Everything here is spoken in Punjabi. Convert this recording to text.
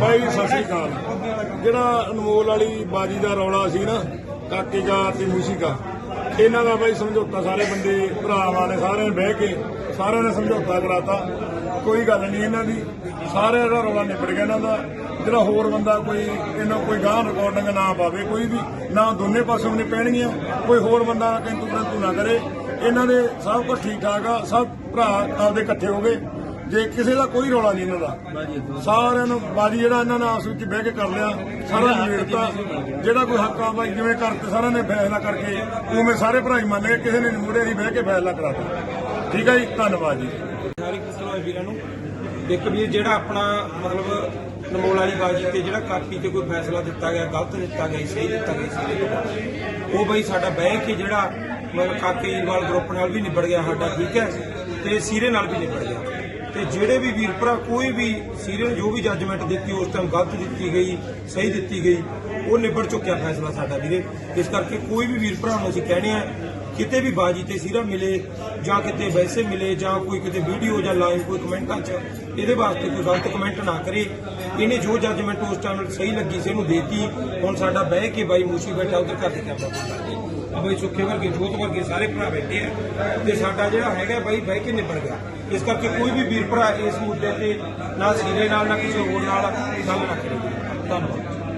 ਬਾਈ, ਸਤਿ ਸ਼੍ਰੀ ਅਕਾਲ। ਜਿਹੜਾ ਅਨਮੋਲ ਵਾਲੀ ਬਾਜੀ ਦਾ ਰੌਲਾ ਸੀ ਨਾ, ਕਾਕੇ ਦਾ ਤੇ ਮੂਸ਼ਿਕਾ ਇਹਨਾਂ ਦਾ ਬਾਈ ਸਮਝੌਤਾ ਸਾਰੇ ਬੰਦੇ ਭਰਾਵਾਂ ਨੇ ਸਾਰਿਆਂ ਨੇ ਬਹਿ ਕੇ ਸਾਰਿਆਂ ਨੇ ਸਮਝੌਤਾ ਕਰਾਤਾ। ਕੋਈ ਗੱਲ ਨਹੀਂ ਇਹਨਾਂ ਦੀ। ਸਾਰਿਆਂ ਦਾ ਰੌਲਾ ਨਿਬੜ ਗਿਆ ਇਹਨਾਂ ਦਾ। ਜਿਹੜਾ ਹੋਰ ਬੰਦਾ ਕੋਈ, ਇਹਨਾਂ ਕੋਈ ਗਾਹ ਰਿਕਾਰਡਿੰਗ ਨਾ ਪਾਵੇ ਕੋਈ ਵੀ, ਨਾ ਦੋਨੇ ਪਾਸੋਂ ਨੇ ਪੈਣਗੀਆਂ। ਕੋਈ ਹੋਰ ਬੰਦਾ ਕਿੰਤੂ ਪ੍ਰੰਤੂ ਨਾ ਕਰੇ। ਇਹਨਾਂ ਦੇ ਸਭ ਕੁਝ ਠੀਕ ਠਾਕ ਆ। ਸਭ ਭਰਾ ਆਪਦੇ ਇਕੱਠੇ ਹੋ ਗਏ। ਜੇ ਕਿਸੇ ਦਾ ਕੋਈ ਰੌਲਾ ਨਹੀਂ ਇਹਨਾਂ ਦਾ, ਸਾਰਿਆਂ ਨੂੰ ਬਾਜੀ ਜਿਹੜਾ ਇਹਨਾਂ ਨੇ ਆਪਸ ਵਿੱਚ ਬਹਿ ਕੇ ਕਰ ਲਿਆ, ਸਾਰਾ ਨਿਬੇੜਤਾ। ਜਿਹੜਾ ਕੋਈ ਹੱਕ ਆ ਬਾਈ ਜਿਵੇਂ ਕਰਤੇ, ਸਾਰਿਆਂ ਨੇ ਫੈਸਲਾ ਕਰਕੇ ਉਵੇਂ ਸਾਰੇ ਭਰਾ ਹੀ ਮੰਨ ਗਏ ਕਿਸੇ ਨੇ ਮੁੰਡੇ ਦੀ ਬਹਿ ਕੇ ਫੈਸਲਾ ਕਰਾਤਾ ਠੀਕ ਹੈ ਜੀ, ਧੰਨਵਾਦ ਜੀ। ਸਾਰੀ ਕਿਸਮ ਦੇ ਵੀਰਾਂ ਨੂੰ? ਇੱਕ ਵੀਰ, ਜਿਹੜਾ ਆਪਣਾ ਮਤਲਬ ਨਮੋਲ ਵਾਲੀ ਬਾਜੀ ਤੇ ਜਿਹੜਾ ਕਾਪੀ ਤੇ ਕੋਈ ਫੈਸਲਾ ਦਿੱਤਾ ਗਿਆ, ਗਲਤ ਦਿੱਤਾ ਗਿਆ, ਸਹੀ ਦਿੱਤਾ ਗਿਆ ਸੀ ਉਹ ਬਈ ਸਾਡਾ ਬਹਿ ਕੇ ਜਿਹੜਾ ਮਤਲਬ ਕਾਕੇ ਵਾਲ ਗਰੁੱਪ ਨਾਲ ਵੀ ਨਿਬੜ ਗਿਆ ਸਾਡਾ, ਠੀਕ ਹੈ? ਤੇ ਸੀਰੇ ਨਾਲ ਵੀ ਨਿਬੜ ਗਿਆ। ਤੇ ਜਿਹੜੇ ਵੀ ਵੀਰ ਭਰਾ, ਕੋਈ ਵੀ ਸੀਰੇ ਜੋ ਵੀ ਜੱਜਮੈਂਟ ਦਿੱਤੀ, ਉਸ ਟਾਈਮ ਗਲਤ ਦਿੱਤੀ ਗਈ, ਸਹੀ ਦਿੱਤੀ ਗਈ, ਉਹ ਨਿਬੜ ਚੁੱਕਿਆ ਫੈਸਲਾ ਸਾਡਾ ਵੀਰੇ। ਇਸ ਕਰਕੇ ਕੋਈ ਵੀ ਵੀਰ ਭਰਾ ਨੂੰ ਅਸੀਂ ਕਹਿਣੇ ਆ, ਕਿਤੇ ਵੀ ਬਾਜੀ ਤੇ ਸਿਰਾ ਮਿਲੇ, ਜਾਂ ਕਿਤੇ ਵੈਸੇ ਮਿਲੇ, ਜਾਂ ਕੋਈ ਕਿਤੇ ਵੀਡੀਓ ਜਾਂ ਲਾਈਵ ਕੋਈ ਕਮੈਂਟਾਂ 'ਚ, ਇਹਦੇ ਵਾਸਤੇ ਕੋਈ ਗਲਤ ਕਮੈਂਟ ਨਾ ਕਰੇ। ਇਹਨੇ ਜੋ ਜੱਜਮੈਂਟ ਉਸ ਟਾਈਮ ਸਹੀ ਲੱਗੀ ਸੀ, ਇਹਨੂੰ ਦੇਤੀ। ਹੁਣ ਸਾਡਾ ਬਹਿ ਕੇ ਬਾਈ ਮੂਸ਼ੀ ਬੈਠਾ ਉਹਦੇ ਘਰ ਦੇ ਕੈਮਰਾ ਬੰਦ ਕਰ ਬਾਈ ਸੁੱਖੇ ਵਰਗੇ, ਜੋਤ ਵਰਗੇ ਸਾਰੇ ਭਰਾ ਬੈਠੇ ਆ ਤੇ ਸਾਡਾ ਜਿਹੜਾ ਹੈਗਾ ਬਾਈ ਬਹਿ ਕੇ ਨਿਬੜ ਗਿਆ। ਇਸ ਕਰਕੇ ਕੋਈ ਵੀ ਵੀਰ ਭਰਾ ਇਸ ਮੁੱਦੇ ਤੇ ਨਾ ਸਿਰੇ ਨਾਲ, ਨਾ ਕਿਸੇ ਹੋਰ ਨਾਲ ਗੱਲ ਨਾ ਕਰੇ। ਧੰਨਵਾਦ।